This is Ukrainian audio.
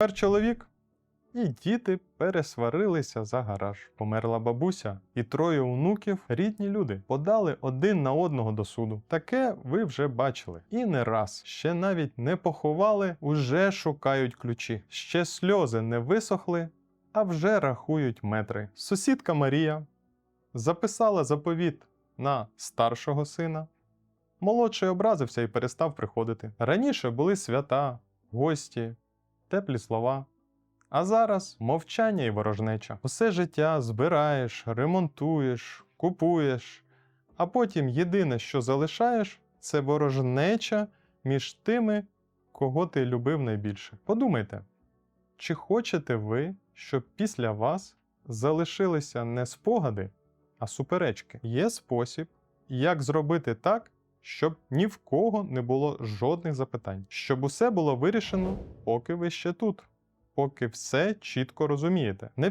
Тепер чоловік і діти пересварилися за гараж. Померла бабуся, і троє онуків, рідні люди, подали один на одного до суду. Таке ви вже бачили. І не раз ще навіть не поховали, уже шукають ключі. Ще сльози не висохли, а вже рахують метри. Сусідка Марія записала заповіт на старшого сина. Молодший образився і перестав приходити. Раніше були свята, гості, теплі слова. А зараз мовчання і ворожнеча. Усе життя збираєш, ремонтуєш, купуєш, а потім єдине, що залишаєш, це ворожнеча між тими, кого ти любив найбільше. Подумайте, чи хочете ви, щоб після вас залишилися не спогади, а суперечки? Є спосіб, як зробити так, щоб ні в кого не було жодних запитань, щоб усе було вирішено, поки ви ще тут поки все чітко розумієте.